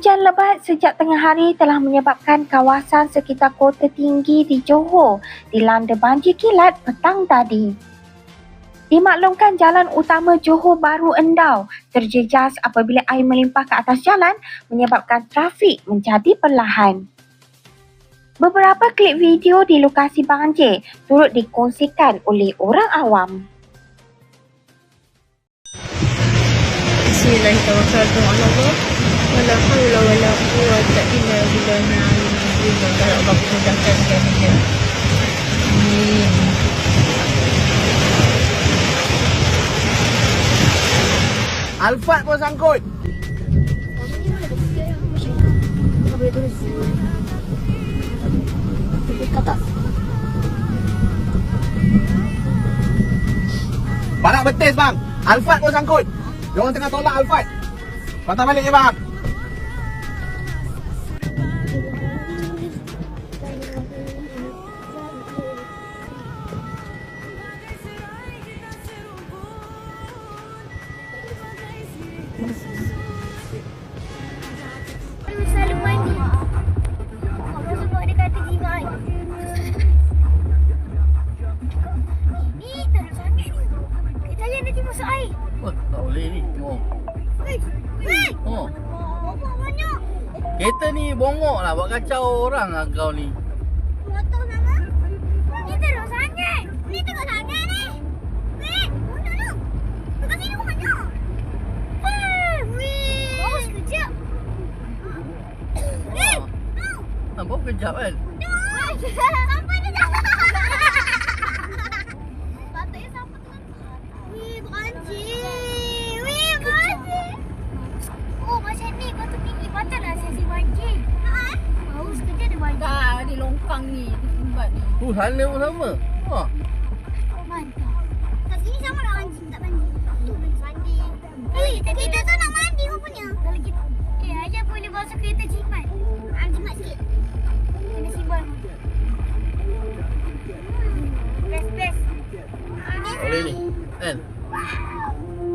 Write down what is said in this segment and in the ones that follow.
Hujan lebat sejak tengah hari telah menyebabkan kawasan sekitar kota tinggi di Johor dilanda banjir kilat petang tadi. Dimaklumkan jalan utama Johor Baru Endau terjejas apabila air melimpah ke atas jalan menyebabkan trafik menjadi perlahan. Beberapa klip video di lokasi banjir turut dikongsikan oleh orang awam. Bismillahirrahmanirrahim. Allah. Wala haula wala quwwata illa al-azim. Ya Allah mudahkan kami. Amin. Alfat pun sangkut. Barak betis bang. Alfat pun sangkut. Diorang tengah tolak Alfat. Patah balik je bang. Kereta ni bongok lah buat kacau orang lah kau ni. Motor sama. Ni terus sangat. Ni terus sangat ni. Weh, mana tu? Dekat sini pun banyak. Weh, weh. Bagus kejap. Weh, kan. Sampai Tu sana pun sama. Ha. Oh, mantap. Kat sini sama nak banjir, tak banjir. Tu banjir. Eh, kita tu nak mandi rupanya. Kalau kita, eh, Aja boleh basuh kereta jimat. Ah, jimat sikit. Kena simpan. Best, best. Tak boleh ni. Kan? Banyak.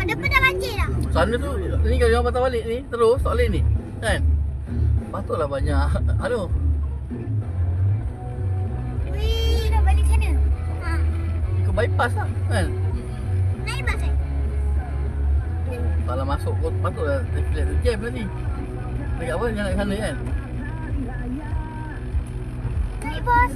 Kat depan dah banjir dah. Sana tu ni kalau yang patah balik ni terus tak boleh ni. Kan? Patutlah banyak. Aduh. Wih, nak balik sana. Ha. Ikut bypass lah. Kan? Naik bas eh? Kalau masuk kot patutlah terfilet tu jam nanti. Dekat apa jalan sana kan? Naik bas.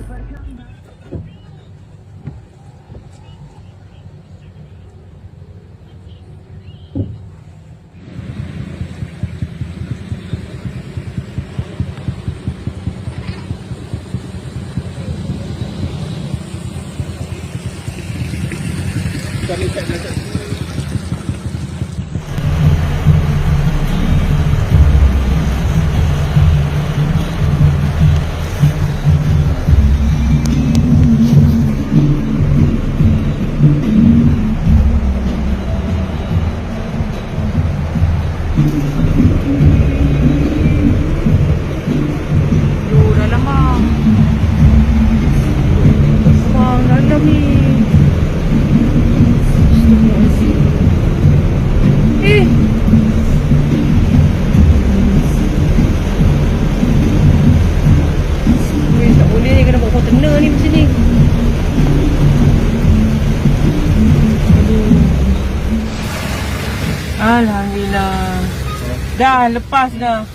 Aduh, dalam bang. Bang, dalam ni. Astagfirullahaladzim. Eh. Weh, tak boleh ni kena bawa kontainer ni macam ni. Alhamdulillah. Dah, lepas dah.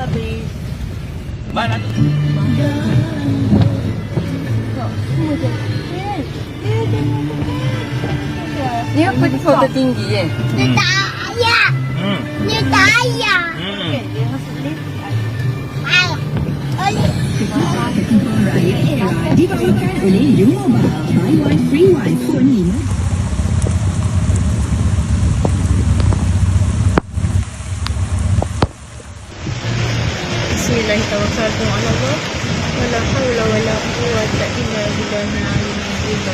Habis. Mana? Ni apa ni kota tinggi eh? Ni tak ayah. Hmm. Ni tak ayah. Hmm. Ayah. Oleh. Raya Era, di ba ikan uli lumabaw? Buy one, free one Wala wala, wala ko. Bila na, bila na, bila